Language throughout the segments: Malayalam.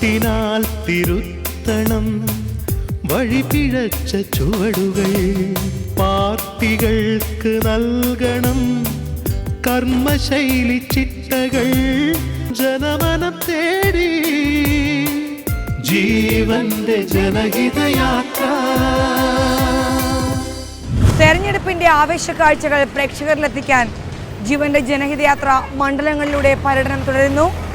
പാട്ടിനാൽ തിരുത്തണം. വഴിപിഴച്ച ചുവടുകൾ പാർട്ടികൾക്ക് നൽകണം. കർമ്മശൈലി ചിട്ടകൾ ജനമനം തേടി. ജീവന്റെ ജനഹിതയാത്ര. തെരഞ്ഞെടുപ്പിന്റെ ആവേശക്കാഴ്ചകൾ പ്രേക്ഷകരിലെത്തിക്കാൻ ജീവന്റെ ജനഹിതയാത്ര മണ്ഡലങ്ങളിലൂടെ പര്യടനം തുടരുന്നു.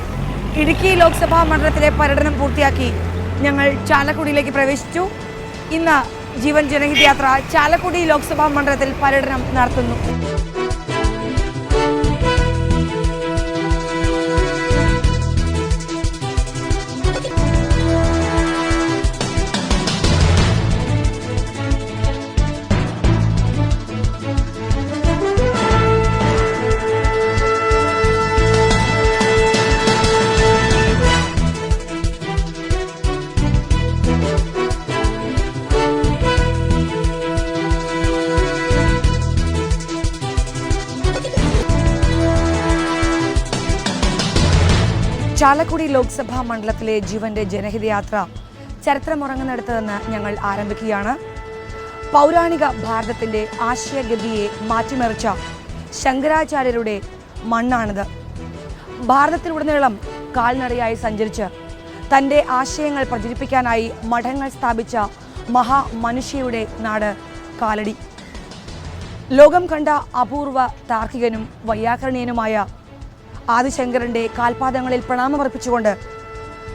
ഇടുക്കി ലോക്സഭാ മണ്ഡലത്തിലെ പര്യടനം പൂർത്തിയാക്കി ഞങ്ങൾ ചാലക്കുടിയിലേക്ക് പ്രവേശിച്ചു. ഇന്ന് ജീവൻ ജനഹിതയാത്ര ചാലക്കുടി ലോക്സഭാ മണ്ഡലത്തിൽ പര്യടനം നടത്തുന്നു. ലോക്സഭാ മണ്ഡലത്തിലെ ജീവന്റെ ജനഹിതയാത്ര ചരിത്രമുറങ്ങുന്നിടത്ത് നിന്ന് ഞങ്ങൾ ആരംഭിക്കുകയാണ്. പൗരാണിക ഭാരതത്തിന്റെ ആശയഗതിയെ മാറ്റിമറിച്ച ശങ്കരാചാര്യരുടെ മണ്ണാണിത്. ഭാരതത്തിലുടനീളം കാൽനടയായി സഞ്ചരിച്ച് തന്റെ ആശയങ്ങൾ പ്രചരിപ്പിക്കാനായി മഠങ്ങൾ സ്ഥാപിച്ച മഹാമനുഷ്യയുടെ നാട് കാലടി. ലോകം കണ്ട അപൂർവ താർക്കികനും വൈയാകരണീയനുമായ ആദിശങ്കരന്റെ കാൽപാദങ്ങളിൽ പ്രണാമമർപ്പിച്ചുകൊണ്ട്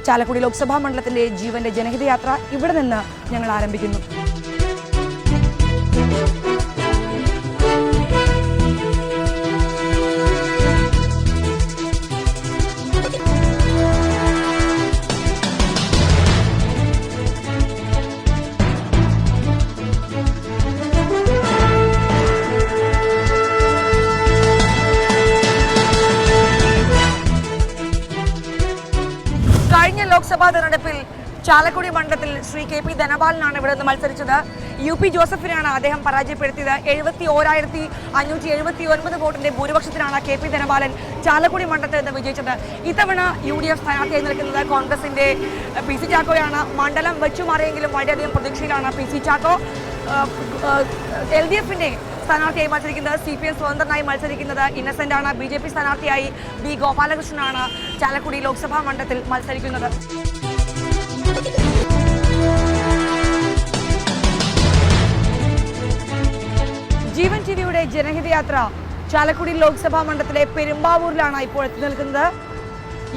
ചാലക്കുടി ലോക്സഭാ മണ്ഡലത്തിന്റെ ജീവന്റെ ജനഹിതയാത്ര ഇവിടെ നിന്ന് ഞങ്ങൾ ആരംഭിക്കുന്നു. കഴിഞ്ഞ ലോക്സഭാ തെരഞ്ഞെടുപ്പിൽ ചാലക്കുടി മണ്ഡലത്തിൽ ശ്രീ കെ പി ധനപാലനാണ് ഇവിടെ നിന്ന് മത്സരിച്ചത്. യു പി ജോസഫിനെയാണ് അദ്ദേഹം പരാജയപ്പെടുത്തിയത്. എഴുപത്തി ഓരായിരത്തി അഞ്ഞൂറ്റി എഴുപത്തി ഒൻപത് വോട്ടിന്റെ ഭൂരിപക്ഷത്തിലാണ് കെ പി ധനപാലൻ ചാലക്കുടി മണ്ഡലത്തിൽ നിന്ന് വിജയിച്ചത്. ഇത്തവണ യു ഡി എഫ് സ്ഥാനാർത്ഥിയായി നിൽക്കുന്നത് കോൺഗ്രസിന്റെ പി സി ചാക്കോയാണ്. മണ്ഡലം വെച്ചു മാറിയെങ്കിലും വളരെയധികം പ്രതീക്ഷയിലാണ് P C Chacko. L D എഫിന്റെ സ്ഥാനാർത്ഥിയായി മത്സരിക്കുന്നത് സി പി എം സ്വതന്ത്രനായി മത്സരിക്കുന്നത് ഇന്നസെന്റ് ആണ്. ബി ജെ പി സ്ഥാനാർത്ഥിയായി ബി ഗോപാലകൃഷ്ണനാണ് ചാലക്കുടി ലോക്സഭാ മണ്ഡലത്തിൽ മത്സരിക്കുന്നത്. ജീവൻ ടിവിയുടെ ജനഹിതയാത്ര ചാലക്കുടി ലോക്സഭാ മണ്ഡലത്തിലെ പെരുമ്പാവൂരിലാണ് ഇപ്പോൾ എത്തി നിൽക്കുന്നത്.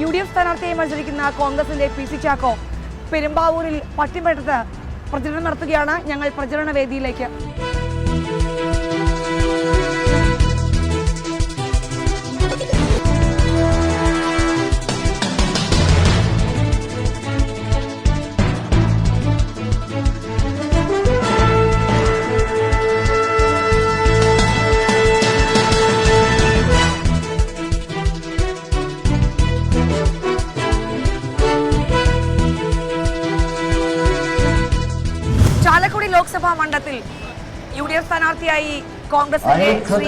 യു ഡി എഫ് സ്ഥാനാർത്ഥിയായി മത്സരിക്കുന്ന കോൺഗ്രസിന്റെ പി സി ചാക്കോ പെരുമ്പാവൂരിൽ പട്ടിമേട്ടത്ത് പ്രചരണം നടത്തുകയാണ്. ഞങ്ങൾ പ്രചരണ വേദിയിലേക്ക് ലോക്സഭാ മണ്ഡലത്തിൽ യു ഡി എഫ് സ്ഥാനാർത്ഥിയായി കോൺഗ്രസിന്റെ ശ്രീ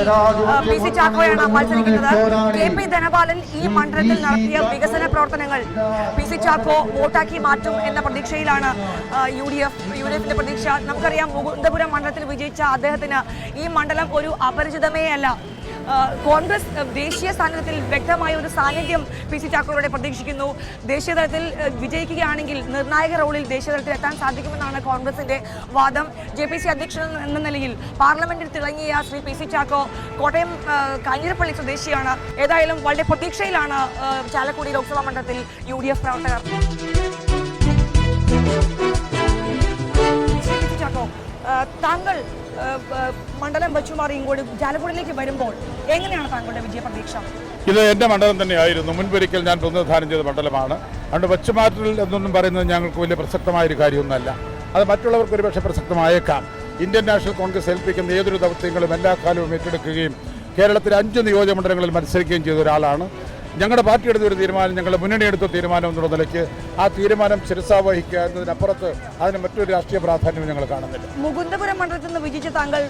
പി സി ചാക്കോയാണ് മത്സരിക്കുന്നത്. കെ പി ധനപാലൻ ഈ മണ്ഡലത്തിൽ നടത്തിയ വികസന പ്രവർത്തനങ്ങൾ പി സി ചാക്കോ വോട്ടാക്കി മാറ്റും എന്ന പ്രതീക്ഷയിലാണ് U D F U D എഫിന്റെ പ്രതീക്ഷ. നമുക്കറിയാം മുകുന്ദപുരം മണ്ഡലത്തിൽ വിജയിച്ച അദ്ദേഹത്തിന് ഈ മണ്ഡലം ഒരു അപരിചിതമേ അല്ല കോൺഗ്രസ് ദേശീയ സ്ഥാനത്തിൽ വ്യക്തമായ ഒരു സാന്നിധ്യം പി സി ചാക്കോയുടെ പ്രതീക്ഷിക്കുന്നു. ദേശീയ തലത്തിൽ വിജയിക്കുകയാണെങ്കിൽ നിർണായക റോളിൽ ദേശീയ തലത്തിൽ എത്താൻ സാധിക്കുമെന്നാണ് കോൺഗ്രസിന്റെ വാദം. ജെ പി സി അധ്യക്ഷൻ എന്ന നിലയിൽ പാർലമെന്റിൽ തിളങ്ങിയ ശ്രീ പി സി ചാക്കോ കോട്ടയം കാഞ്ഞിരപ്പള്ളി സ്വദേശിയാണ്. ഏതായാലും വളരെ പ്രതീക്ഷയിലാണ് ചാലക്കുടി ലോക്സഭാ മണ്ഡലത്തിൽ യു ഡി എഫ് പ്രവർത്തകർ. ചാക്കോ താങ്കൾ മണ്ഡലം വെച്ചുമാറി ഇങ്ങോട്ട് ജാലപ്പുഴയിലേക്ക് വരുമ്പോൾ എങ്ങനെയാണ് താങ്കളുടെ വിജയ പ്രതീക്ഷ ഇത് എന്റെ മണ്ഡലം തന്നെയായിരുന്നു. മുൻപൊരിക്കൽ ഞാൻ പ്രതിനിധാനം ചെയ്ത മണ്ഡലമാണ്. അതുകൊണ്ട് വെച്ചുമാറ്റൽ എന്നൊന്നും പറയുന്നത് ഞങ്ങൾക്ക് വലിയ പ്രസക്തമായൊരു കാര്യമൊന്നുമല്ല. അത് മറ്റുള്ളവർക്ക് ഒരുപക്ഷെ പ്രസക്തമായേക്കാം. ഇന്ത്യൻ നാഷണൽ കോൺഗ്രസ് ഏൽപ്പിക്കുന്ന ഏതൊരു ദൗത്യങ്ങളും എല്ലാ കാലവും ഏറ്റെടുക്കുകയും കേരളത്തിലെ അഞ്ച് നിയോജകമണ്ഡലങ്ങളിൽ മത്സരിക്കുകയും ചെയ്ത ഒരാളാണ്. ഞങ്ങളുടെ പാർട്ടി എടുത്ത ഒരു തീരുമാനം ഞങ്ങളുടെ മുന്നണി എടുത്ത തീരുമാനം എന്നുള്ള നിലയ്ക്ക് ആ തീരുമാനം ശിരസാ വഹിക്കുക എന്നതിനപ്പുറത്ത് അതിന് മറ്റൊരു രാഷ്ട്രീയ പ്രാധാന്യം ഞങ്ങൾ കാണുന്നില്ല. മുകുന്ദപുരം മണ്ഡലത്തിൽ നിന്ന് വിജയിച്ച താങ്കൾ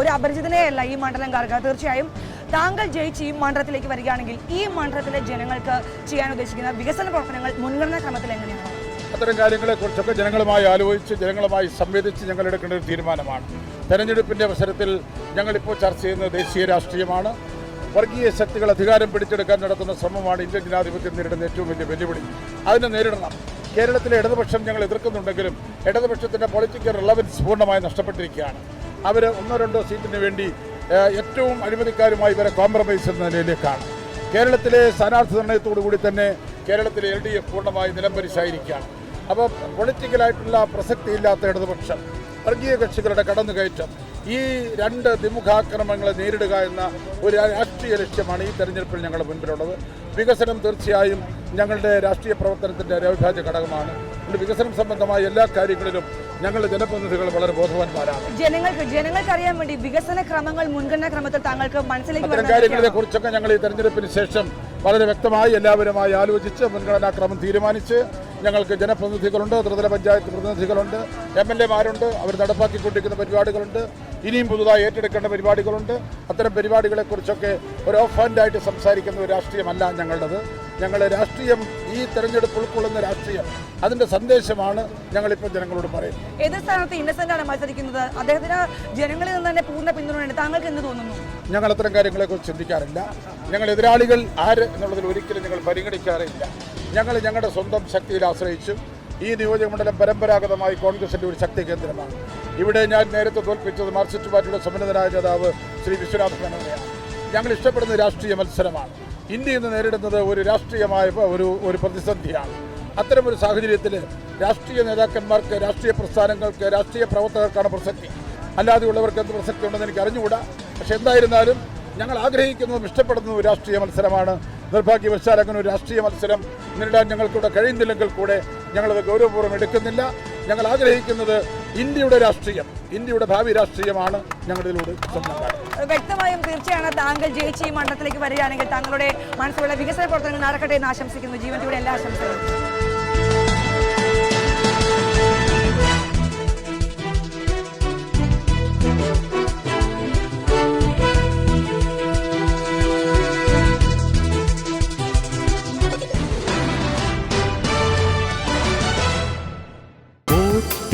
ഒരു അപരിചിതനെയല്ല ഈ മണ്ഡലംകാർക്ക് തീർച്ചയായും താങ്കൾ ജയിച്ച് ഈ മണ്ഡലത്തിലേക്ക് വരികയാണെങ്കിൽ ഈ മണ്ഡലത്തിലെ ജനങ്ങൾക്ക് ചെയ്യാൻ ഉദ്ദേശിക്കുന്ന വികസന പ്രവർത്തനങ്ങൾ മുൻഗണനാ ക്രമത്തിൽ എങ്ങനെയാണ്? അത്തരം കാര്യങ്ങളെക്കുറിച്ചൊക്കെ ജനങ്ങളുമായി ആലോചിച്ച് ജനങ്ങളുമായി സംവേദിച്ച് ഞങ്ങൾ എടുക്കേണ്ട ഒരു തീരുമാനമാണ്. തെരഞ്ഞെടുപ്പിന്റെ അവസരത്തിൽ ഞങ്ങളിപ്പോൾ ചർച്ച ചെയ്യുന്നത് ദേശീയ രാഷ്ട്രീയമാണ്. വർഗീയ ശക്തികൾ അധികാരം പിടിച്ചെടുക്കാൻ നടത്തുന്ന ശ്രമമാണ് ഇന്ത്യൻ ജനാധിപത്യം നേരിടുന്ന ഏറ്റവും വലിയ വെല്ലുവിളി. അതിനെ നേരിടണം. കേരളത്തിലെ ഇടതുപക്ഷം ഞങ്ങൾ എതിർക്കുന്നുണ്ടെങ്കിലും ഇടതുപക്ഷത്തിന്റെ പൊളിറ്റിക്കൽ റിലവൻസ് പൂർണമായി നഷ്ടപ്പെട്ടിരിക്കുകയാണ്. അവർ ഒന്നോ രണ്ടോ സീറ്റിന് വേണ്ടി ഏറ്റവും അഴിമതിക്കാരുമായി ഇവരെ കോംപ്രമൈസ് എന്ന നിലയിലേക്കാണ്. കേരളത്തിലെ സ്ഥാനാർത്ഥി നിർണയത്തോടുകൂടി തന്നെ കേരളത്തിലെ എൽ ഡി എഫ് പൂർണമായി നിലംപരിശായിരിക്കുകയാണ് അപ്പോൾ പൊളിറ്റിക്കലായിട്ടുള്ള പ്രസക്തിയില്ലാത്ത ഇടതുപക്ഷം വർഗീയ കക്ഷികളുടെ കടന്നുകയറ്റം ഈ രണ്ട് ദ്വിമുഖാക്രമങ്ങളെ നേരിടുക എന്ന ഒരു രാഷ്ട്രീയ ലക്ഷ്യമാണ് ഈ തെരഞ്ഞെടുപ്പിൽ ഞങ്ങളുടെ മുൻപിലുള്ളത്. വികസനം തീർച്ചയായും ഞങ്ങളുടെ രാഷ്ട്രീയ പ്രവർത്തനത്തിന്റെ അവിഭാജ്യ ഘടകമാണ്. വികസനം സംബന്ധമായ എല്ലാ കാര്യങ്ങളിലും ഞങ്ങളുടെ ജനപ്രതിനിധികൾ വളരെ ബോധവാന്മാരാണ്. ജനങ്ങൾക്ക് ജനങ്ങൾക്ക് അറിയാൻ വേണ്ടി വികസന ക്രമങ്ങൾ മുൻഗണനാ ക്രമത്തിൽ താങ്കൾക്ക് മനസ്സിലേക്ക് അത്തരം കാര്യങ്ങളെ? കുറിച്ചൊക്കെ ഞങ്ങൾ ഈ തെരഞ്ഞെടുപ്പിന് ശേഷം വളരെ വ്യക്തമായി എല്ലാവരുമായി ആലോചിച്ച് മുൻഗണനാക്രമം തീരുമാനിച്ച് ഞങ്ങൾക്ക് ജനപ്രതിനിധികളുണ്ട് ത്രിതല പഞ്ചായത്ത് പ്രതിനിധികളുണ്ട് എം എൽ എമാരുണ്ട് അവർ നടപ്പാക്കിക്കൊണ്ടിരിക്കുന്ന പരിപാടികളുണ്ട്. ഇനിയും പുതുതായി ഏറ്റെടുക്കേണ്ട പരിപാടികളുണ്ട്. അത്തരം പരിപാടികളെക്കുറിച്ചൊക്കെ ഒരു ഓഫ് ഹാൻഡായിട്ട് സംസാരിക്കുന്ന ഒരു രാഷ്ട്രീയമല്ല ഞങ്ങളുടേത്. ഞങ്ങളുടെ രാഷ്ട്രീയം ഈ തെരഞ്ഞെടുപ്പ് ഉൾക്കൊള്ളുന്ന രാഷ്ട്രീയം. അതിന്റെ സന്ദേശമാണ് ഞങ്ങളിപ്പോൾ ജനങ്ങളോട് പറയുന്നത്. എതിർ സ്ഥാനത്ത് ഇന്നസെന്റ് ആണ് മത്സരിക്കുന്നത്? അദ്ദേഹത്തിന് ജനങ്ങളിൽ നിന്ന് തന്നെ പൂർണ പിന്തുണയുണ്ട്. താങ്കൾക്ക് എന്ത് തോന്നുന്നു? ഞങ്ങൾ അത്തരം കാര്യങ്ങളെക്കുറിച്ച് ചിന്തിക്കാറില്ല. ഞങ്ങൾ എതിരാളികൾ ആര് എന്നുള്ളതിൽ ഒരിക്കലും ഞങ്ങൾ പരിഗണിക്കാറില്ല. ഞങ്ങൾ ഞങ്ങളുടെ സ്വന്തം ശക്തിയിൽ ആശ്രയിച്ചു. ഈ നിയോജകമണ്ഡലം പരമ്പരാഗതമായി കോൺഗ്രസിന്റെ ഒരു ശക്തി കേന്ദ്രമാണ്. ഇവിടെ ഞാൻ നേരത്തെ തോൽപ്പിച്ചത് മാർക്സിസ്റ്റ് പാർട്ടിയുടെ സമ്മന്നതനായ നേതാവ് ശ്രീ വിശ്വനാഥ് മേനോനെയാണ് ഞങ്ങൾ ഇഷ്ടപ്പെടുന്ന രാഷ്ട്രീയ മത്സരമാണ്. ഇന്ത്യ ഇന്ന് നേരിടുന്നത് ഒരു രാഷ്ട്രീയമായ ഒരു ഒരു പ്രതിസന്ധിയാണ്. അത്തരമൊരു സാഹചര്യത്തിൽ രാഷ്ട്രീയ നേതാക്കന്മാർക്ക് രാഷ്ട്രീയ പ്രസ്ഥാനങ്ങൾക്ക് രാഷ്ട്രീയ പ്രവർത്തകർക്കാണ് പ്രസക്തി. അല്ലാതെയുള്ളവർക്ക് എന്ത് പ്രസക്തി ഉണ്ടെന്ന് എനിക്ക് അറിഞ്ഞുകൂടാ പക്ഷെ എന്തായിരുന്നാലും ഞങ്ങൾ ആഗ്രഹിക്കുന്നതും ഇഷ്ടപ്പെടുന്നതും രാഷ്ട്രീയ മത്സരമാണ്. നിർഭാഗ്യവശാൽ അങ്ങനെ ഒരു രാഷ്ട്രീയ മത്സരം നേരിടാൻ ഞങ്ങൾക്കിവിടെ കഴിയുന്നില്ലെങ്കിൽ കൂടെ ഞങ്ങളത് ഗൗരവപൂർവം എടുക്കുന്നില്ല. ഞങ്ങൾ ആഗ്രഹിക്കുന്നത് ഇന്ത്യയുടെ രാഷ്ട്രീയം ഇന്ത്യയുടെ ഭാവി രാഷ്ട്രീയമാണ് ഞങ്ങളിതിലൂടെ വ്യക്തമായും തീർച്ചയാണ് താങ്കൾ ജയിച്ച് ഈ മണ്ഡലത്തിലേക്ക് വരികയാണെങ്കിൽ താങ്കളുടെ മനസ്സിലുള്ള വികസന പ്രവർത്തനങ്ങൾ നടക്കട്ടെ എന്ന് ആശംസിക്കുന്നു. ജീവിതത്തിലൂടെ എല്ലാ ആശംസകളും.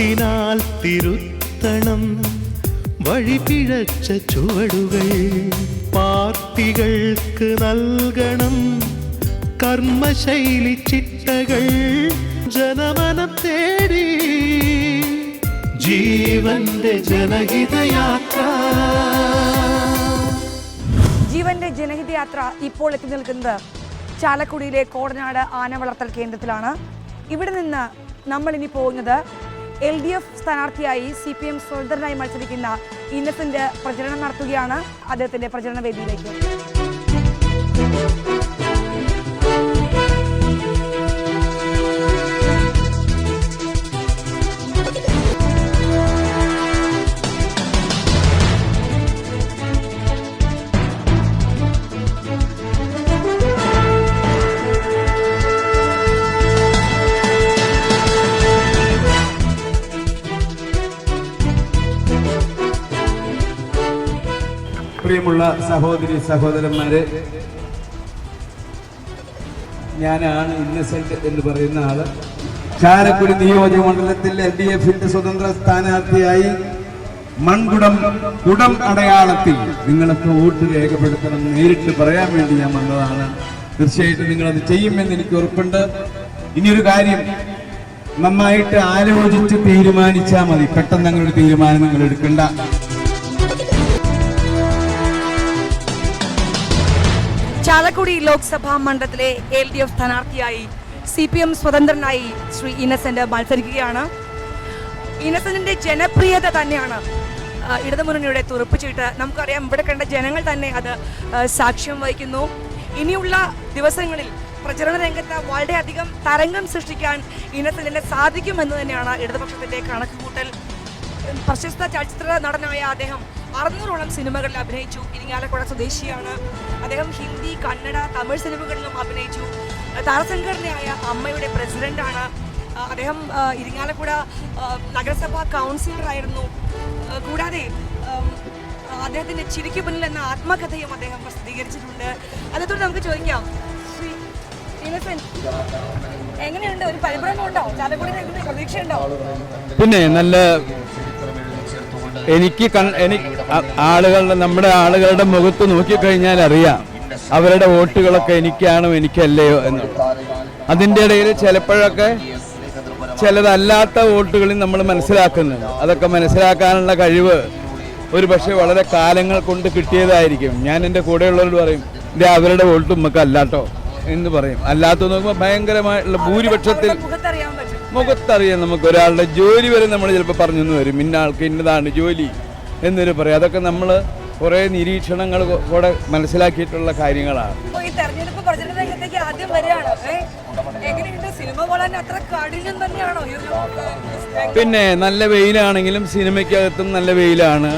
ഓട്ടിനാൽ തിരുത്തണം. വഴിപിഴച്ച ചുവടുകൾ പാർട്ടികൾക്ക് നൽകണം. കർമ്മശൈലി ചിട്ടകൾ ജനമനം തേടി. ജീവന്റെ ജനഹിതയാത്ര. ജീവന്റെ ജനഹിതയാത്ര ഇപ്പോൾ എത്തി നിൽക്കുന്നത് ചാലക്കുടിയിലെ കോടനാട് ആന വളർത്തൽ കേന്ദ്രത്തിലാണ്. ഇവിടെ നിന്ന് നമ്മൾ ഇനി പോകുന്നത് എൽ ഡി എഫ് സ്ഥാനാർത്ഥിയായി സി പി എം സ്വതന്ത്രനായി മത്സരിക്കുന്ന ഇന്നസെന്റ് പ്രചരണം നടത്തുകയാണ് അദ്ദേഹത്തിന്റെ പ്രചരണ വേദിയിലേക്ക്. പ്രിയമുള്ള സഹോദരി സഹോദരന്മാരെ ഞാനാണ് ഇന്നസെന്റ് എന്ന് പറയുന്ന ആൾ. ചാലക്കുടി നിയോജക മണ്ഡലത്തിൽ എൽ ഡി എഫിന്റെ സ്വതന്ത്ര സ്ഥാനാർത്ഥിയായി മൺകുടം കുടം അടയാളത്തിൽ നിങ്ങൾക്ക് വോട്ട് രേഖപ്പെടുത്തണം നേരിട്ട് പറയാൻ വേണ്ടി ഞാൻ വന്നതാണ്. തീർച്ചയായിട്ടും നിങ്ങളത് ചെയ്യുമെന്ന് എനിക്ക് ഉറപ്പുണ്ട്. ഇനിയൊരു കാര്യം നന്നായിട്ട് ആലോചിച്ച് തീരുമാനിച്ചാൽ മതി. പെട്ടെന്ന് അങ്ങനെ ഒരു തീരുമാനം നിങ്ങൾ എടുക്കണ്ട. ചാലക്കുടി ലോക്സഭാ മണ്ഡലത്തിലെ എൽ ഡി എഫ് സ്ഥാനാർത്ഥിയായി സി പി എം സ്വതന്ത്രനായി ശ്രീ ഇന്നസെന്റ് മത്സരിക്കുകയാണ്. ഇന്നസെന്റിന്റെ ജനപ്രിയത തന്നെയാണ് ഇടതുമുന്നണിയുടെ തുറപ്പിച്ചിട്ട് നമുക്കറിയാം ഇവിടെ കണ്ട ജനങ്ങൾ തന്നെ അത് സാക്ഷ്യം വഹിക്കുന്നു. ഇനിയുള്ള ദിവസങ്ങളിൽ പ്രചരണ രംഗത്ത് വളരെയധികം തരംഗം സൃഷ്ടിക്കാൻ ഇന്നസെന്റിന് സാധിക്കുമെന്ന് തന്നെയാണ് ഇടതുപക്ഷത്തിന്റെ കണക്കുകൂട്ടൽ. പ്രശസ്ത ചലച്ചിത്ര നടനായ അദ്ദേഹം അറുന്നൂറോളം സിനിമകളിൽ അഭിനയിച്ചു. ഇരിങ്ങാലക്കുട സ്വദേശിയാണ്. അദ്ദേഹം ഹിന്ദി കന്നഡ തമിഴ് സിനിമകളിലും അഭിനയിച്ചു. താരസംഘടനയായ അമ്മയുടെ പ്രസിഡന്റാണ്. അദ്ദേഹം ഇരിങ്ങാലക്കുട നഗരസഭാ കൗൺസിലറായിരുന്നു. കൂടാതെ അദ്ദേഹത്തിന്റെ ചിരിക്കു പിന്നിൽ എന്ന ആത്മകഥയും അദ്ദേഹം പ്രസിദ്ധീകരിച്ചിട്ടുണ്ട്. അതോടെ നമുക്ക് ചോദിക്കാം. എങ്ങനെയുണ്ട്? ഒരു പരിഭ്രമം ഉണ്ടോ ചാലക്കുടി പ്രതീക്ഷയുണ്ടോ? പിന്നെ നല്ല എനിക്ക് എനിക്ക് ആളുകളുടെ നമ്മുടെ ആളുകളുടെ മുഖത്ത് നോക്കിക്കഴിഞ്ഞാൽ അറിയാം. അവരുടെ വോട്ടുകളൊക്കെ എനിക്കാണോ എനിക്കല്ലയോ എന്ന്. അതിന്റെ ഇടയിൽ ചിലപ്പോഴൊക്കെ ചിലതല്ലാത്ത വോട്ടുകളിൽ നമ്മൾ മനസ്സിലാക്കുന്നുണ്ട്. അതൊക്കെ മനസ്സിലാക്കാനുള്ള കഴിവ് ഒരു പക്ഷേ വളരെ കാലങ്ങൾ കൊണ്ട് കിട്ടിയതായിരിക്കും. ഞാൻ എന്റെ കൂടെയുള്ളവരോട് പറയും ഇത് അവരുടെ വോട്ട് നമുക്ക് അല്ലാട്ടോ എന്ന് പറയും. അല്ലാത്ത നോക്കുമ്പോൾ ഭയങ്കരമായിട്ടുള്ള ഭൂരിപക്ഷത്തിൽ മുഖത്തറിയാം നമുക്ക് ഒരാളുടെ ജോലി വരെ നമ്മൾ ചിലപ്പോൾ പറഞ്ഞു എന്ന് വരും. ഇന്ന ആൾക്ക് ഇന്നതാണ് ജോലി എന്നൊരു പറയും. അതൊക്കെ നമ്മൾ കുറേ നിരീക്ഷണങ്ങൾ കൂടെ മനസ്സിലാക്കിയിട്ടുള്ള കാര്യങ്ങളാണ്. ഈ തെരഞ്ഞെടുപ്പ് പ്രചരണ രംഗത്തേക്ക് ആദ്യം വരികയാണ്. ഏ? എങ്ങനെയുണ്ട്? സിനിമ പോലെ അത്ര കഠിനം തന്നെയാണോ? പിന്നെ നല്ല വെയിലാണെങ്കിലും സിനിമയ്ക്കകത്തും നല്ല വെയിലാണ്.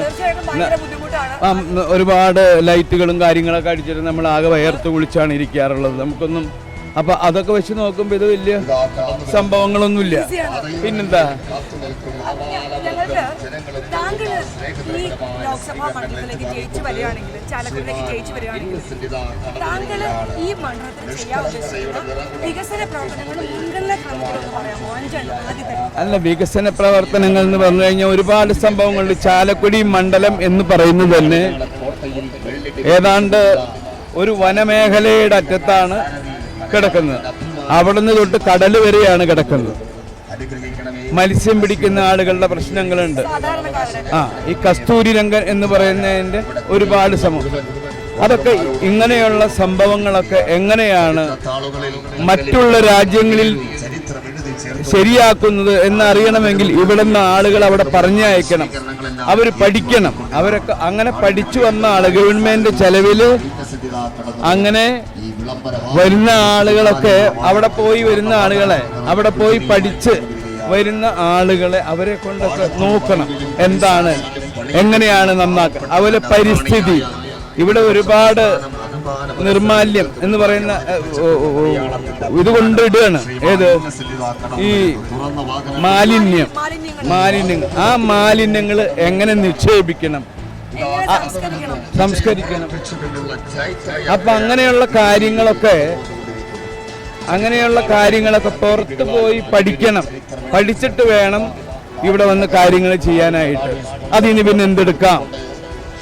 ഒരുപാട് ലൈറ്റുകളും കാര്യങ്ങളൊക്കെ അടിച്ചിട്ട് നമ്മൾ ആകെ വയർത്ത് കുളിച്ചാണ് ഇരിക്കാറുള്ളത്. നമുക്കൊന്നും അപ്പൊ അതൊക്കെ വെച്ച് നോക്കുമ്പോ ഇത് വലിയ സംഭവങ്ങളൊന്നുമില്ല. പിന്നെന്താ? ഈ വികസന പ്രവർത്തനങ്ങൾ അല്ല വികസന പ്രവർത്തനങ്ങൾ എന്ന് പറഞ്ഞു കഴിഞ്ഞാൽ ഒരുപാട് സംഭവങ്ങളുണ്ട്. ചാലക്കുടി മണ്ഡലം എന്ന് പറയുന്നത് തന്നെ ഏതാണ്ട് ഒരു വനമേഖലയുടെ അറ്റത്താണ് കിടക്കുന്നത്. അവിടുന്ന് തൊട്ട് കടൽ വരെയാണ് കിടക്കുന്നത്. മത്സ്യം പിടിക്കുന്ന ആളുകളുടെ പ്രശ്നങ്ങളുണ്ട്. ആ ഈ കസ്തൂരി രംഗൻ എന്ന് പറയുന്നതിന്റെ ഒരുപാട് സമൂഹം. അതൊക്കെ ഇങ്ങനെയുള്ള സംഭവങ്ങളൊക്കെ എങ്ങനെയാണ് മറ്റുള്ള രാജ്യങ്ങളിൽ ശരിയാക്കുന്നത് എന്നറിയണമെങ്കിൽ ഇവിടുന്ന് ആളുകൾ അവിടെ പറഞ്ഞയക്കണം. അവർ പഠിക്കണം. അവരൊക്കെ അങ്ങനെ പഠിച്ചു വന്ന ആൾ ഗവൺമെന്റ് ചെലവിൽ അങ്ങനെ വരുന്ന ആളുകളൊക്കെ അവിടെ പോയി വരുന്ന ആളുകളെ അവിടെ പോയി പഠിച്ച് വരുന്ന ആളുകളെ അവരെ കൊണ്ടൊക്കെ നോക്കണം. എന്താണ്? എങ്ങനെയാണ് നന്നാക്കുക അതുപോലെ പരിസ്ഥിതി. ഇവിടെ ഒരുപാട് നിർമാല്യം എന്ന് പറയുന്ന ഇത് കൊണ്ടിടുകയാണ്. ഏത്? ഈ മാലിന്യം. മാലിന്യങ്ങൾ. ആ മാലിന്യങ്ങൾ എങ്ങനെ നിക്ഷേപിക്കണം? സംസ്കരിക്കണം. അപ്പൊ അങ്ങനെയുള്ള കാര്യങ്ങളൊക്കെ അങ്ങനെയുള്ള കാര്യങ്ങളൊക്കെ പുറത്തു പോയി പഠിക്കണം. പഠിച്ചിട്ട് വേണം ഇവിടെ വന്ന് കാര്യങ്ങൾ ചെയ്യാനായിട്ട്. അതിന് പിന്നെ എന്തെടുക്കാം?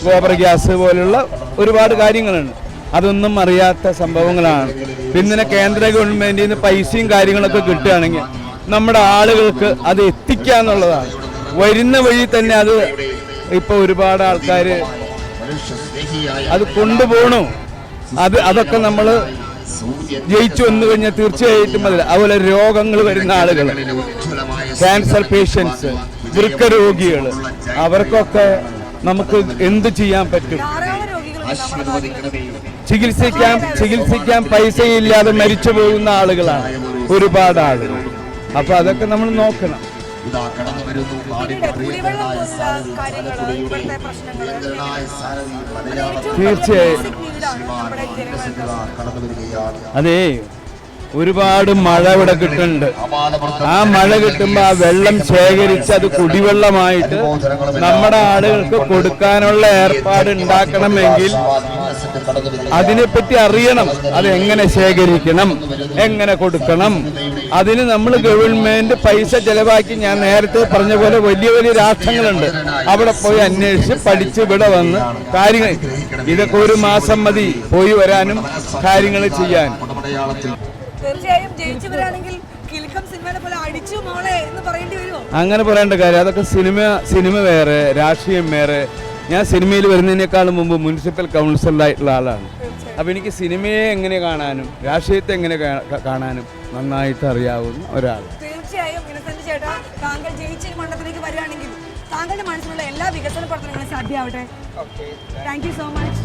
ഗോബർ ഗ്യാസ് പോലുള്ള ഒരുപാട് കാര്യങ്ങളുണ്ട്. അതൊന്നും അറിയാത്ത സംഭവങ്ങളാണ്. പിന്നെ കേന്ദ്ര ഗവൺമെന്റിൽ നിന്ന് പൈസയും കാര്യങ്ങളൊക്കെ കിട്ടുകയാണെങ്കിൽ നമ്മുടെ ആളുകൾക്ക് അത് എത്തിക്കുക എന്നുള്ളതാണ് വരുന്ന വഴി തന്നെ അത് ഇപ്പൊ ഒരുപാട് ആൾക്കാർ അത് കൊണ്ടുപോകണു അത് അതൊക്കെ നമ്മൾ ജയിച്ചു വന്നു കഴിഞ്ഞാൽ തീർച്ചയായിട്ടും അതിൽ അതുപോലെ രോഗങ്ങൾ വരുന്ന ആളുകൾ ക്യാൻസർ പേഷ്യൻസ് വൃക്ക രോഗികൾ അവർക്കൊക്കെ നമുക്ക് എന്ത് ചെയ്യാൻ പറ്റും? ചികിത്സിക്കാൻ ചികിത്സിക്കാൻ പൈസയില്ലാതെ മരിച്ചു പോകുന്ന ആളുകളാണ് ഒരുപാട് ആളുകൾ അപ്പൊ അതൊക്കെ നമ്മൾ നോക്കണം. പിന്നീട് കടന്നു വരുന്നു. തീർച്ചയായും. അതേ. ഒരുപാട് മഴ ഇവിടെ കിട്ടുന്നുണ്ട്. ആ മഴ കിട്ടുമ്പോൾ ആ വെള്ളം ശേഖരിച്ച് അത് കുടിവെള്ളമായിട്ട് നമ്മുടെ ആളുകൾക്ക് കൊടുക്കാനുള്ള ഏർപ്പാട് ഉണ്ടാക്കണമെങ്കിൽ അതിനെപ്പറ്റി അറിയണം. അത് എങ്ങനെ ശേഖരിക്കണം? എങ്ങനെ കൊടുക്കണം? അതിന് നമ്മൾ ഗവൺമെന്റ് പൈസ ചെലവാക്കി ഞാൻ നേരത്തെ പറഞ്ഞ പോലെ വലിയ വലിയ രാഷ്ട്രങ്ങളുണ്ട്. അവിടെ പോയി അന്വേഷിച്ച് പഠിച്ച് ഇവിടെ വന്ന് കാര്യങ്ങൾ. ഇതൊക്കെ ഒരു മാസം മതി പോയി വരാനും കാര്യങ്ങൾ ചെയ്യാൻ. തീർച്ചയായും ജയിച്ചു വരാണെങ്കിൽ കിലുക്കം പോലെ അടിച്ചു മോളെ എന്ന് പറയേണ്ടി വരുമോ? അങ്ങനെ പറയേണ്ട കാര്യം അതൊക്കെ സിനിമ സിനിമ വേറെ രാഷ്ട്രീയം വേറെ. ഞാൻ സിനിമയിൽ വരുന്നതിനേക്കാളും മുമ്പ് മുനിസിപ്പൽ കൗൺസിലായിട്ടുള്ള ആളാണ്. അപ്പോൾ എനിക്ക് സിനിമയെ എങ്ങനെ കാണാനും രാഷ്ട്രീയത്തെ എങ്ങനെ കാണാനും നന്നായിട്ട് അറിയാവുന്ന ഒരാൾ തീർച്ചയായും ഇന്നസെന്റ് ചേട്ടാ താങ്കൾ ജയിച്ച മണ്ഡലത്തിലേക്ക് വരികയാണെങ്കിൽ താങ്കളുടെ മനസ്സിലുള്ള എല്ലാ വികസന പ്രവർത്തനങ്ങളും സാധ്യമാവട്ടെ. താങ്ക് യു സോ മച്ച്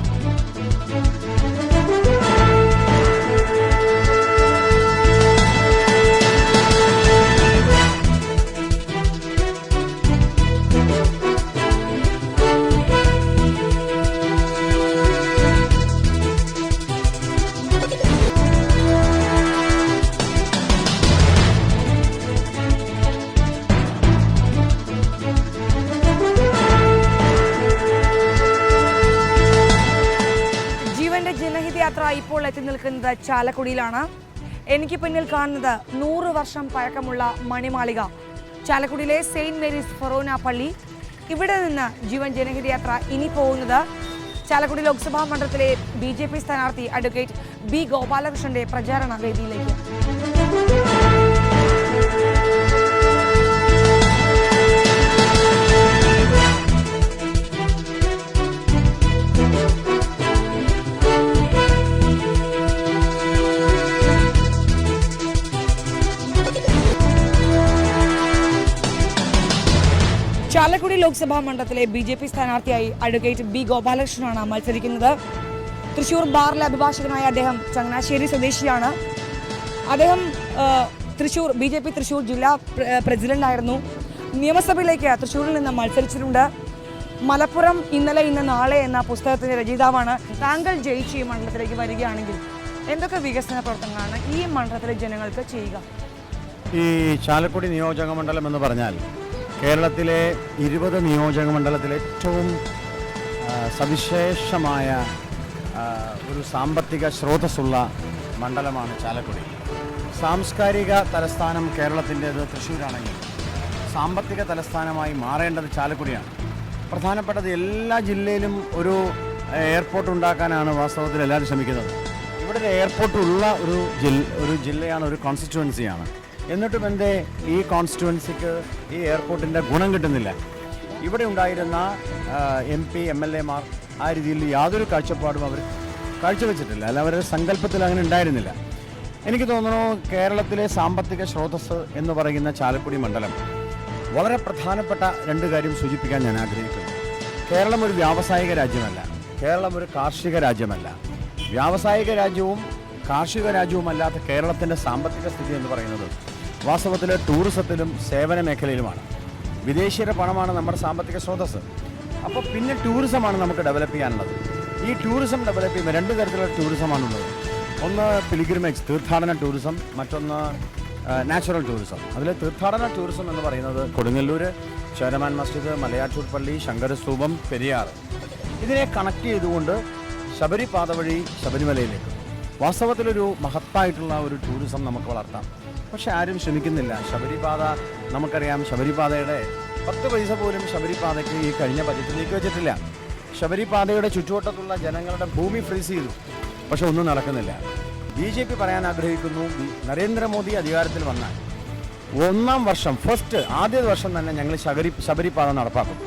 യാത്ര ഇപ്പോൾ എത്തി നിൽക്കുന്നത് ചാലക്കുടിയിലാണ്. എനിക്ക് പിന്നിൽ കാണുന്നത് നൂറ് വർഷം പഴക്കമുള്ള മണിമാളിക. ചാലക്കുടിയിലെ സെയിന്റ് മേരീസ് ഫൊറോന പള്ളി. ഇവിടെ നിന്ന് ജീവൻ ജനഹിത യാത്ര ഇനി പോകുന്നത് ചാലക്കുടി ലോക്സഭാ മണ്ഡലത്തിലെ ബി ജെ പി സ്ഥാനാർത്ഥി അഡ്വക്കേറ്റ് ബി ഗോപാലകൃഷ്ണന്റെ പ്രചാരണ വേദിയിലേക്ക്. ചാലക്കുടി ലോക്സഭാ മണ്ഡലത്തിലെ ബി ജെ പി സ്ഥാനാർത്ഥിയായി അഡ്വക്കേറ്റ് ബി ഗോപാലകൃഷ്ണനാണ് മത്സരിക്കുന്നത്. തൃശൂർ ബാറിലെ അഭിഭാഷകനായ അദ്ദേഹം ചങ്ങനാശ്ശേരി സ്വദേശിയാണ്. അദ്ദേഹം Thrissur B J P Thrissur ജില്ലാ പ്രസിഡന്റായിരുന്നു. നിയമസഭയിലേക്ക് തൃശൂരിൽ നിന്ന് മത്സരിച്ചിട്ടുണ്ട്. മലപ്പുറം ഇന്നലെ ഇന്ന് നാളെ എന്ന പുസ്തകത്തിന്റെ രചയിതാവാണ്. താങ്കൾ ജയിച്ച് ഈ മണ്ഡലത്തിലേക്ക് വരികയാണെങ്കിൽ എന്തൊക്കെ വികസന പ്രവർത്തനങ്ങളാണ് ഈ മണ്ഡലത്തിലെ ജനങ്ങൾക്ക് ചെയ്യുക? ഈ ചാലക്കുടി നിയോജക മണ്ഡലം എന്ന് പറഞ്ഞാൽ കേരളത്തിലെ ഇരുപത് നിയോജക മണ്ഡലത്തിലെ ഏറ്റവും സവിശേഷമായ ഒരു സാമ്പത്തിക സ്രോതസ്സുള്ള മണ്ഡലമാണ് ചാലക്കുടി. സാംസ്കാരിക തലസ്ഥാനം കേരളത്തിന്റേത് തൃശ്ശൂരാണെങ്കിൽ സാമ്പത്തിക തലസ്ഥാനമായി മാറേണ്ടത് ചാലക്കുടിയാണ്. പ്രധാനപ്പെട്ടത് എല്ലാ ജില്ലയിലും ഒരു എയർപോർട്ട് ഉണ്ടാക്കാനാണ് വാസ്തവത്തിൽ എല്ലാവരും ശ്രമിക്കുന്നത്. ഇവിടെ ഒരു എയർപോർട്ട് ഉള്ള ഒരു ജില്ല ഒരു ജില്ലയാണ് ഒരു കോൺസ്റ്റിറ്റ്യുവൻസിയാണ് എന്നിട്ടും എന്റെ ഈ കോൺസ്റ്റിറ്റുവൻസിക്ക് ഈ എയർപോർട്ടിന്റെ ഗുണം കിട്ടുന്നില്ല. ഇവിടെ ഉണ്ടായിരുന്ന എം പി എം എൽ എമാർ ആ രീതിയിൽ യാതൊരു കാഴ്ചപ്പാടും അവർ കാഴ്ചവെച്ചിട്ടില്ല അല്ല അവരുടെ സങ്കല്പത്തിൽ അങ്ങനെ ഉണ്ടായിരുന്നില്ല. എനിക്ക് തോന്നുന്നു കേരളത്തിലെ സാമ്പത്തിക സ്രോതസ് എന്ന് പറയുന്ന ചാലക്കുടി മണ്ഡലം വളരെ പ്രധാനപ്പെട്ട രണ്ട് കാര്യം സൂചിപ്പിക്കാൻ ഞാൻ ആഗ്രഹിക്കുന്നു. കേരളം ഒരു വ്യാവസായിക രാജ്യമല്ല. കേരളം ഒരു കാർഷിക രാജ്യമല്ല. വ്യാവസായിക രാജ്യവും കാർഷിക രാജ്യവുമല്ലാത്ത കേരളത്തിന്റെ സാമ്പത്തിക സ്ഥിതി എന്ന് പറയുന്നത് വാസ്തവത്തിൽ ടൂറിസത്തിലും സേവന മേഖലയിലുമാണ്. വിദേശീയരുടെ പണമാണ് നമ്മുടെ സാമ്പത്തിക സ്രോതസ് അപ്പോൾ പിന്നെ ടൂറിസമാണ് നമുക്ക് ഡെവലപ്പ് ചെയ്യാനുള്ളത്. ഈ ടൂറിസം ഡെവലപ്പ് ചെയ്യുമ്പോൾ രണ്ട് തരത്തിലുള്ള ടൂറിസമാണുള്ളത്. ഒന്ന് പിലിഗ്രിമേജ് തീർത്ഥാടന ടൂറിസം മറ്റൊന്ന് നാച്ചുറൽ ടൂറിസം അതിൽ തീർത്ഥാടന ടൂറിസം എന്ന് പറയുന്നത് കൊടുങ്ങല്ലൂർ ചേരമാൻ മസ്ജിദ് മലയാറ്റൂർ പള്ളി ശങ്കരസ്തൂപം പെരിയാർ. ഇതിനെ കണക്ട് ചെയ്തുകൊണ്ട് ശബരിപാത വഴി ശബരിമലയിലേക്ക്. വാസ്തവത്തിലൊരു മഹത്തായിട്ടുള്ള ഒരു ടൂറിസം നമുക്ക് വളർത്താം. പക്ഷെ ആരും ശ്രമിക്കുന്നില്ല ശബരിപാത നമുക്കറിയാം ശബരിപാതയുടെ പത്ത് പൈസ പോലും ശബരിപാതയ്ക്ക് ഈ കഴിഞ്ഞ ബജറ്റ് നീക്കി വെച്ചിട്ടില്ല. ശബരിപാതയുടെ ചുറ്റുവട്ടത്തുള്ള ജനങ്ങളുടെ ഭൂമി ഫ്രീസ് ചെയ്തു. പക്ഷെ ഒന്നും നടക്കുന്നില്ല. ബി ജെ പി പറയാൻ ആഗ്രഹിക്കുന്നു നരേന്ദ്രമോദി അധികാരത്തിൽ വന്നാൽ ഒന്നാം വർഷം ഫസ്റ്റ് ആദ്യ വർഷം തന്നെ ഞങ്ങൾ ശബരി ശബരിപാത നടപ്പാക്കും.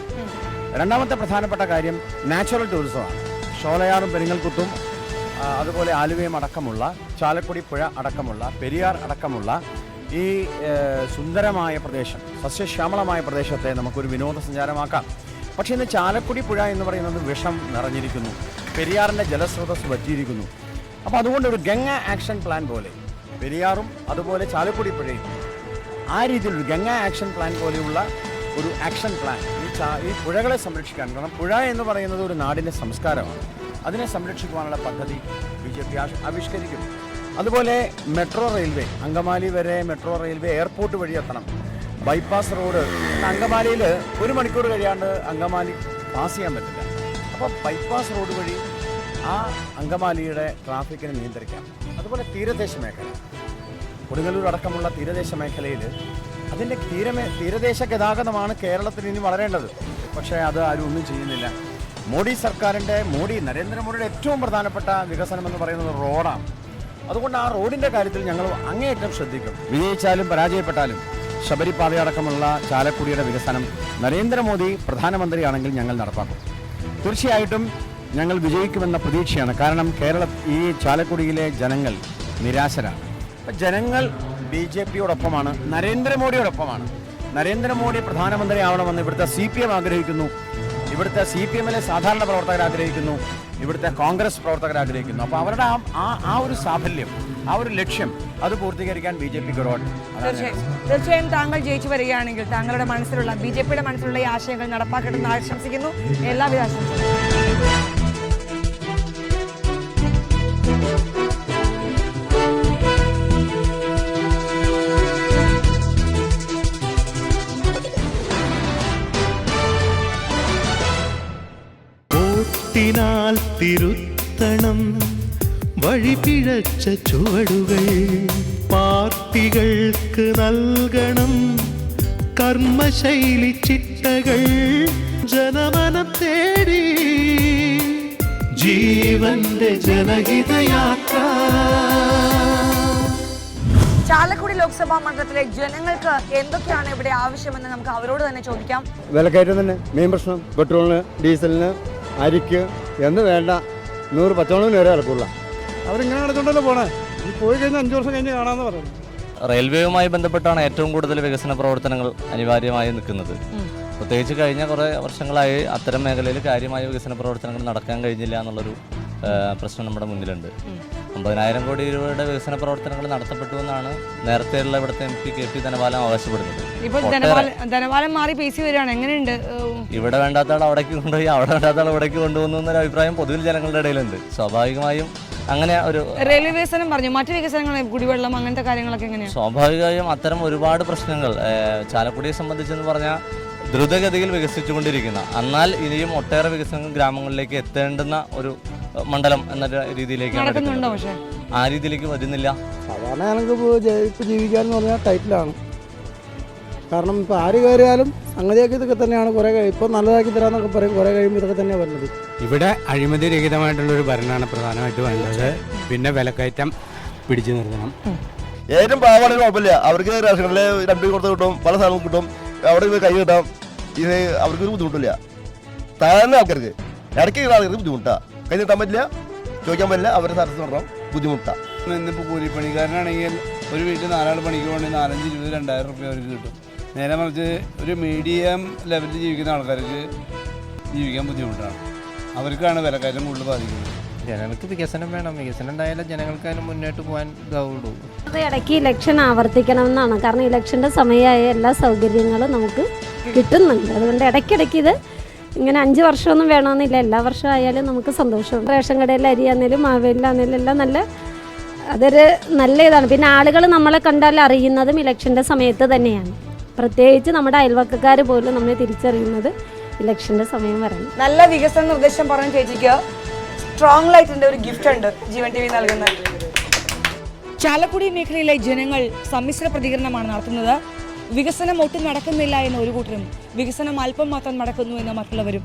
രണ്ടാമത്തെ പ്രധാനപ്പെട്ട കാര്യം നാച്ചുറൽ ടൂറിസമാണ് ഷോലയാറും പെരിങ്ങൽകുത്തും ആ, അതുപോലെ ആലുവയും അടക്കമുള്ള ചാലക്കുടി പുഴ അടക്കമുള്ള പെരിയാർ അടക്കമുള്ള ഈ സുന്ദരമായ പ്രദേശം സസ്യശ്യാമളമായ പ്രദേശത്തെ നമുക്കൊരു വിനോദസഞ്ചാരമാക്കാം. പക്ഷേ ഇന്ന് ചാലക്കുടി പുഴ എന്ന് പറയുന്നത് വിഷം നിറഞ്ഞിരിക്കുന്നു. പെരിയാറിന്റെ ജലസ്രോതസ് വറ്റിയിരിക്കുന്നു. അപ്പോൾ അതുകൊണ്ട് ഒരു ഗംഗ ആക്ഷൻ പ്ലാൻ പോലെ പെരിയാറും അതുപോലെ ചാലക്കുടി പുഴയും ആ രീതിയിൽ ഒരു ഗംഗ ആക്ഷൻ പ്ലാൻ പോലെയുള്ള ഒരു ആക്ഷൻ പ്ലാൻ ഈ ചാ ഈ പുഴകളെ സംരക്ഷിക്കാൻ. കാരണം പുഴ എന്ന് പറയുന്നത് ഒരു നാടിന്റെ സംസ്കാരമാണ്. അതിനെ സംരക്ഷിക്കുവാനുള്ള പദ്ധതി ബി ജെ പി ആവിഷ്കരിക്കും. അതുപോലെ മെട്രോ റെയിൽവേ അങ്കമാലി വരെ മെട്രോ റെയിൽവേ എയർപോർട്ട് വഴി എത്തണം. ബൈപ്പാസ് റോഡ് അങ്കമാലിയിൽ ഒരു മണിക്കൂർ കഴിയാണ്ട് അങ്കമാലി പാസ് ചെയ്യാൻ പറ്റില്ല. അപ്പോൾ ബൈപ്പാസ് റോഡ് വഴി ആ അങ്കമാലിയുടെ ട്രാഫിക്കിനെ നിയന്ത്രിക്കാം. അതുപോലെ തീരദേശ മേഖല. കൊടുങ്ങല്ലൂർ അടക്കമുള്ള തീരദേശ മേഖലയിൽ അതിന്റെ തീരമേ തീരദേശ ഗതാഗതമാണ് കേരളത്തിൽ ഇനി വളരേണ്ടത്. പക്ഷേ അത് ആരും ഒന്നും ചെയ്യുന്നില്ല. മോഡി സർക്കാരിന്റെ മോഡി നരേന്ദ്രമോദിയുടെ ഏറ്റവും പ്രധാനപ്പെട്ട വികസനം എന്ന് പറയുന്നത് റോഡാണ്. അതുകൊണ്ട് ആ റോഡിന്റെ കാര്യത്തിൽ ഞങ്ങൾ അങ്ങേയറ്റം ശ്രദ്ധിക്കും. വിജയിച്ചാലും പരാജയപ്പെട്ടാലും ശബരിപാതയടക്കമുള്ള ചാലക്കുടിയുടെ വികസനം നരേന്ദ്രമോദി പ്രധാനമന്ത്രിയാണെങ്കിൽ ഞങ്ങൾ നടപ്പാക്കും. തീർച്ചയായിട്ടും ഞങ്ങൾ വിജയിക്കുമെന്ന പ്രതീക്ഷയാണ്. കാരണം കേരള ഈ ചാലക്കുടിയിലെ ജനങ്ങൾ നിരാശരാണ്. അപ്പം ജനങ്ങൾ ബി ജെ പിയോടൊപ്പമാണ് നരേന്ദ്രമോദിയോടൊപ്പമാണ്. നരേന്ദ്രമോദി പ്രധാനമന്ത്രി ആവണമെന്ന് ഇവിടുത്തെ സി പി എം ആഗ്രഹിക്കുന്നു. ഇവിടുത്തെ സി പി എമ്മിലെ സാധാരണ പ്രവർത്തകർ ആഗ്രഹിക്കുന്നു ഇവിടുത്തെ കോൺഗ്രസ് പ്രവർത്തകർ ആഗ്രഹിക്കുന്നു. അപ്പോൾ അവരുടെ ആ ആ- ഒരു സാഫല്യം ആ ഒരു ലക്ഷ്യം അത് പൂർത്തീകരിക്കാൻ ബി ജെ പിക്ക് ഒരുപാട് തീർച്ചയായും. തീർച്ചയായും താങ്കൾ ജയിച്ചു വരികയാണെങ്കിൽ താങ്കളുടെ മനസ്സിലുള്ള ബി ജെ പിയുടെ മനസ്സിലുള്ള ഈ ആശയങ്ങൾ നടപ്പാക്കണമെന്ന് ആശംസിക്കുന്നു. എല്ലാവിധ ആശംസകളും. വഴിപിഴച്ച ചുവടുകൾ പാർട്ടികൾക്ക് നൽകണം. കർമ്മശൈലി ചിട്ടകൾ ജനമനം തേടി. ജീവന്റെ ജനഹിതയാത്ര. ചാലക്കുടി ലോക്സഭാ മണ്ഡലത്തിലെ ജനങ്ങൾക്ക് എന്തൊക്കെയാണ് ഇവിടെ ആവശ്യമെന്ന് നമുക്ക് അവരോട് തന്നെ ചോദിക്കാം. വിലക്കയറ്റം തന്നെ മെയിൻ പ്രശ്നം പെട്രോളിന് ഡീസലിന് അരിക്ക് എന്ന് വേണ്ട നൂറ് പച്ചവളം വരെ ഇറക്കില്ല അവരിങ്ങനെ നടന്നുകൊണ്ടല്ലോ പോണേ? ഈ പോയി കഴിഞ്ഞാൽ അഞ്ച് വർഷം കഴിഞ്ഞ് കാണാമെന്ന് പറഞ്ഞു. റെയിൽവേയുമായി ബന്ധപ്പെട്ടാണ് ഏറ്റവും കൂടുതൽ വികസന പ്രവർത്തനങ്ങൾ അനിവാര്യമായി നിൽക്കുന്നത്. പ്രത്യേകിച്ച് കഴിഞ്ഞ കുറേ വർഷങ്ങളായി അത്തരം മേഖലയിൽ കാര്യമായ വികസന പ്രവർത്തനങ്ങൾ നടക്കാൻ കഴിഞ്ഞില്ല എന്നുള്ളൊരു പ്രശ്നം നമ്മുടെ മുന്നിലുണ്ട്. അമ്പതിനായിരം കോടി രൂപയുടെ വികസന പ്രവർത്തനങ്ങൾ നടത്തപ്പെട്ടു എന്നാണ് നേരത്തെയുള്ള ഇവിടുത്തെ M P K P Dhanapalan ആവശ്യപ്പെടുന്നത് ധനപാലം മാറി പി സി വരികയാണ്. എങ്ങനെയുണ്ട്? ഏഹ്, ഇവിടെ വേണ്ടാത്ത ആൾ അവിടേക്ക് കൊണ്ടുപോയി അവിടെ വേണ്ടാത്ത ആൾ ഇവിടേക്ക് കൊണ്ടുപോകുന്നു എന്നൊരു അഭിപ്രായം പൊതുവിൽ ജനങ്ങളുടെ ഇടയിലുണ്ട്. സ്വാഭാവികമായും അങ്ങനെ ഒരു റെയിൽവേ വികസനം പറഞ്ഞു? മറ്റു വികസനങ്ങൾ കുടിവെള്ളം അങ്ങനത്തെ കാര്യങ്ങളൊക്കെ എങ്ങനെയാണ് സ്വാഭാവികമായും അത്തരം ഒരുപാട് പ്രശ്നങ്ങൾ ചാലക്കുടിയെ സംബന്ധിച്ചെന്ന് പറഞ്ഞാൽ ദ്രുതഗതിയിൽ വികസിച്ചുകൊണ്ടിരിക്കുന്ന എന്നാൽ ഇനിയും ഒട്ടേറെ വികസനം ഗ്രാമങ്ങളിലേക്ക് എത്തേണ്ടുന്ന ഒരു മണ്ഡലം എന്ന രീതിയിലേക്കാണ് നടക്കുന്നുണ്ടോ പക്ഷേ? ആ രീതിയിലേക്ക് വരുന്നില്ല. സാധാരണ ഞങ്ങൾക്ക് ഇപ്പോൾ ജീവിക്കാന്ന് പറഞ്ഞാൽ ടൈറ്റിലാണ്. കാരണം ഇപ്പോൾ ആര് കയറിയാലും അങ്ങനെയൊക്കെ ഇതൊക്കെ തന്നെയാണ് കുറേ കഴി ഇപ്പോൾ നല്ലതാക്കി തരാമെന്നൊക്കെ പറയും കുറേ കഴിയുമ്പോൾ ഇതൊക്കെ തന്നെയാണ് വരുന്നത്. ഇവിടെ അഴിമതി രഹിതമായിട്ടുള്ളൊരു ഭരണമാണ് പ്രധാനമായിട്ട് വേണ്ടത്. പിന്നെ വിലക്കയറ്റം പിടിച്ചു നിർത്തണം. ഏറ്റവും പാവാട് കുഴപ്പമില്ല. അവർക്ക് റേഷൻ കടയിൽ രണ്ട് കൊടുത്ത് കിട്ടും പല സ്ഥലങ്ങൾ കിട്ടും. അവിടെ കൈ കിട്ടാം. ഇത് അവർക്ക് ഒരു ബുദ്ധിമുട്ടില്ല. താഴ്ന്ന ആൾക്കാർക്ക് ഇടയ്ക്ക് ആൾക്കാർക്ക് ബുദ്ധിമുട്ടാണ് കൈ നീട്ടാൻ പറ്റില്ല ചോദിക്കാൻ പറ്റില്ല അവരെ സ്ഥലത്ത് പറഞ്ഞാൽ ബുദ്ധിമുട്ടാണ് ഇന്നിപ്പോൾ കൂലിപ്പണിക്കാരനാണെങ്കിൽ ഒരു വീട്ടിൽ നാലാൾ പണിക്ക് പോകണമെങ്കിൽ നാലഞ്ച് ഇരുപത് രണ്ടായിരം റുപ്യ അവർക്ക് കിട്ടും. നേരെ മറിച്ച് ഒരു മീഡിയം ലെവലിൽ ജീവിക്കുന്ന ആൾക്കാർക്ക് ജീവിക്കാൻ ബുദ്ധിമുട്ടാണ്. അവർക്കാണ് വിലക്കയറ്റം കൂടുതൽ ബാധിക്കുന്നത്. ജനങ്ങൾക്ക് വികസനം വേണം. വികസനം ഉണ്ടായാലേ ജനങ്ങൾക്ക് അതിന് മുന്നോട്ട് പോകാൻ ഇതാവുള്ളൂ. അത് ഇടയ്ക്ക് ഇലക്ഷൻ ആവർത്തിക്കണം എന്നാണ് കാരണം ഇലക്ഷന്റെ സമയമായ എല്ലാ സൗകര്യങ്ങളും നമുക്ക് കിട്ടുന്നുണ്ട്. അതുകൊണ്ട് ഇടയ്ക്കിടയ്ക്ക് ഇത് ഇങ്ങനെ അഞ്ച് വർഷമൊന്നും വേണമെന്നില്ല. എല്ലാ വർഷം ആയാലും നമുക്ക് സന്തോഷം. റേഷൻ കടയിൽ അരിയാന്നേലും മാവേലിലാന്നേലും എല്ലാം നല്ല അതൊരു നല്ല ഇതാണ്. പിന്നെ ആളുകൾ നമ്മളെ കണ്ടാൽ അറിയുന്നതും ഇലക്ഷന്റെ സമയത്ത് തന്നെയാണ്. പ്രത്യേകിച്ച് നമ്മുടെ അയൽവക്കക്കാർ പോലും നമ്മളെ തിരിച്ചറിയുന്നത് ഇലക്ഷന്റെ സമയം വരണം നല്ല വികസന നിർദ്ദേശം പറഞ്ഞ ചേച്ചിക്ക് സ്ട്രോങ് ലൈറ്റിന്റെ ഒരു ഗിഫ്റ്റ് ഉണ്ട് ജീവൻ ടി വി നൽകുന്നത്. ചാലക്കുടി മേഖലയിലെ ജനങ്ങൾ സമ്മിശ്ര പ്രതികരണമാണ് നടത്തുന്നത്. വികസനം ഒട്ടും നടക്കുന്നില്ല എന്ന ഒരു കൂട്ടരും വികസനം അല്പം മാത്രം നടക്കുന്നു എന്ന മറ്റുള്ളവരും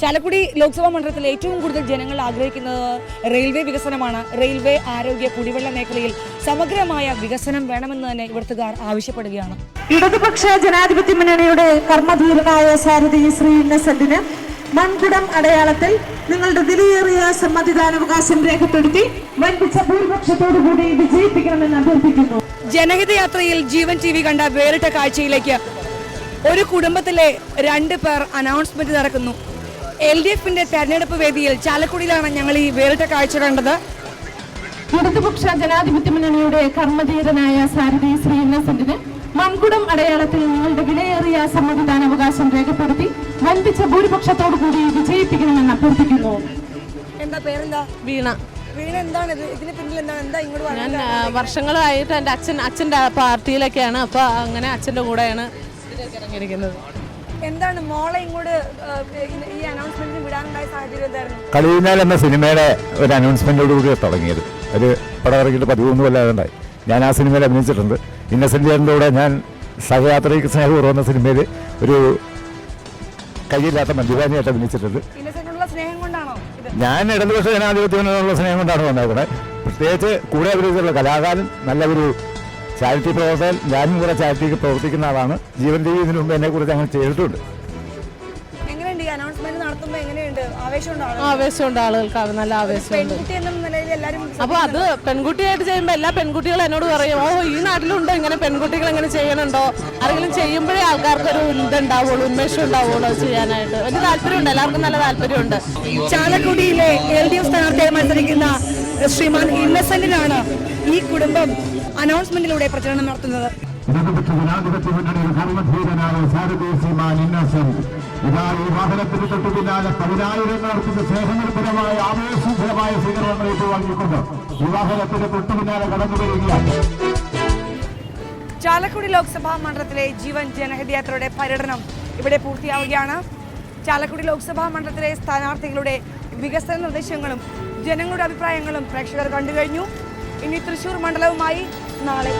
ചാലക്കുടി ലോക്സഭാ മണ്ഡലത്തിൽ ഏറ്റവും കൂടുതൽ ജനങ്ങൾ ആഗ്രഹിക്കുന്നത് റെയിൽവേ വികസനമാണ്. റെയിൽവേ ആരോഗ്യ കുടിവെള്ള മേഖലയിൽ സമഗ്രമായ വികസനം വേണമെന്ന് തന്നെ ഇവിടുത്തുകാർ ആവശ്യപ്പെടുകയാണ്. ഇടതുപക്ഷ ജനാധിപത്യ മുന്നണിയുടെ കർമ്മധീരനായ സാരഥി ശ്രീ ഇന്നസെന്റിന് മൺകുടം അടയാളത്തിൽ നിങ്ങളുടെ വിലയേറിയ സമ്മതിദാനാവകാശം രേഖപ്പെടുത്തി വൻപിച്ച ഭൂരിപക്ഷത്തോടുകൂടി വിജയിപ്പിക്കണമെന്ന് അഭ്യർത്ഥിക്കുന്നു. ജനഹിതയാത്രയിൽ ജീവൻ ടി വി കണ്ട വേറിട്ട കാഴ്ചയിലേക്ക് ഒരു കുടുംബത്തിലെ രണ്ട് പേർ അനൗൺസ്മെന്റ് നടക്കുന്നു. എൽ ഡി എഫിന്റെ തെരഞ്ഞെടുപ്പ് വേദിയിൽ ചാലക്കുടിയിലാണ് ഞങ്ങൾ ഈ വേറിട്ട കാഴ്ച കണ്ടത്. ഇടതുപക്ഷ ജനാധിപത്യ മുന്നണിയുടെ കർമ്മധീരനായ സാരഥി ശ്രീ ഇന്നസെന്റിന് മൺകുടം അടയാളത്തിൽ നിങ്ങളുടെ വിലയേറിയ സമ്മതിദാനാവകാശം രേഖപ്പെടുത്തി വൻപിച്ച ഭൂരിപക്ഷത്തോടുകൂടി വിജയിപ്പിക്കണമെന്ന് അഭ്യർത്ഥിക്കുന്നു. എന്താ പേരെന്താ? വീണ. വീണ എന്താണ്? ഇത് ഇതിന് പിന്നിൽ എന്താണ്? എന്താ ഇങ്ങോട്ട് ഞാൻ വർഷങ്ങളായിട്ട് എന്റെ അച്ഛൻ അച്ഛന്റെ പാർട്ടിയിലൊക്കെയാണ്. അപ്പോൾ അങ്ങനെ അച്ഛന്റെ കൂടെയാണ് ഇറങ്ങിയിരിക്കുന്നത്. എന്താണ് മോളെ ഇങ്ങോട്ട് ഈ- ഈ അനൗൺസ്മെന്റിന് വിടാനുണ്ടായ സാഹചര്യം എന്തായിരുന്നു? കളിയുന്നാൽ എന്ന സിനിമയുടെ ഒരു അനൗൺസ്മെന്റോടുകൂടി തുടങ്ങിയത്. ഒരു പടം ഇറങ്ങിയിട്ട് പതിമൂന്ന് കൊല്ലാതുണ്ടായി ഞാൻ ആ സിനിമയിൽ അഭിനയിച്ചിട്ടുണ്ട്. ഇന്നസെന്റ് ചേട്ടന്റെ ഞാൻ സഹയാത്രയ്ക്ക് സ്നേഹപൂർവം എന്ന സിനിമയിൽ ഒരു കയ്യില്ലാത്ത മദ്യപാനിയായിട്ട് അഭിനയിച്ചിട്ടുണ്ട്. ഞാൻ ഇടതുപക്ഷ ജനാധിപത്യത്തിനുള്ള സ്നേഹം കൊണ്ടാണ് വന്നേക്കുന്നത് പ്രത്യേകിച്ച് കൂടെ അഭിനയിച്ചിട്ടുള്ള കലാകാരൻ നല്ല ഒരു ചാരിറ്റി പ്രവർത്തകൻ ഞാനും കൂടെ ചാരിറ്റിക്ക് പ്രവർത്തിക്കുന്ന ആളാണ്. ജീവൻ രീതി ഇതിനു മുമ്പ് എന്നെ കുറിച്ച് അങ്ങനെ ചെയ്തിട്ടുണ്ട്. എങ്ങനെയുണ്ട് ഈ അനൗൺസ്മെന്റ് നടത്തുമ്പോൾ എങ്ങനെയുണ്ട്? ആവേശമുണ്ടോ ആളുകൾക്ക്? ആവേശമുണ്ട് ആളുകൾക്ക്. നല്ല ആവേശമുണ്ട്. പെൺകുട്ടി എന്ന നിലയിൽ എല്ലാവരും അപ്പോൾ അത് പെൺകുട്ടിയായിട്ട് ചെയ്യുമ്പോ എല്ലാ പെൺകുട്ടികളും എന്നോട് പറയും ഓ ഈ നാട്ടിലുണ്ടോ? ഇങ്ങനെ പെൺകുട്ടികൾ എങ്ങനെ ചെയ്യണുണ്ടോ? ആരെങ്കിലും ചെയ്യുമ്പോഴേ ആൾക്കാർക്ക് ഒരു ഇതുണ്ടാവുള്ളൂ ഉന്മേഷം ഉണ്ടാവുള്ളൂ അത് ചെയ്യാനായിട്ട്. വലിയ താല്പര്യമുണ്ട്. എല്ലാവർക്കും നല്ല താല്പര്യമുണ്ട്. ചാലക്കുടിയിലെ എൽ ഡി എഫ് സ്ഥാനാർത്ഥിയായി മത്സരിക്കുന്ന ശ്രീമാൻ ഇന്നസെന്റിനാണ് ഈ കുടുംബം അനൗൺസ്മെന്റിലൂടെ പ്രചരണം നടത്തുന്നത്. ഇടതുപക്ഷ ജനാധിപത്യ മുന്നണിയുടെ കർമ്മധീരനായ സാരഥി ശ്രീമാൻ ഇന്നസെന്റ് ഇതാ ഈ വാഹനത്തിന് തൊട്ടു പിന്നാലെ പതിനായിരങ്ങളർക്കുന്ന സ്നേഹനിർഭരമായ ആവേശഭരമായ സ്വീകരണങ്ങൾ ഏറ്റുവാങ്ങിക്കൊണ്ട് ഈ വാഹനത്തിന് തൊട്ടു പിന്നാലെ കടന്നു വരികയാണ്. ചാലക്കുടി ലോക്സഭാ മണ്ഡലത്തിലെ ജീവൻ ജനഹിതയാത്രയുടെ പര്യടനം ഇവിടെ പൂർത്തിയാവുകയാണ്. ചാലക്കുടി ലോക്സഭാ മണ്ഡലത്തിലെ സ്ഥാനാർത്ഥികളുടെ വികസന നിർദ്ദേശങ്ങളും ജനങ്ങളുടെ അഭിപ്രായങ്ങളും പ്രേക്ഷകർ കണ്ടു കഴിഞ്ഞു ഇനി തൃശൂർ മണ്ഡലവുമായി നാളെ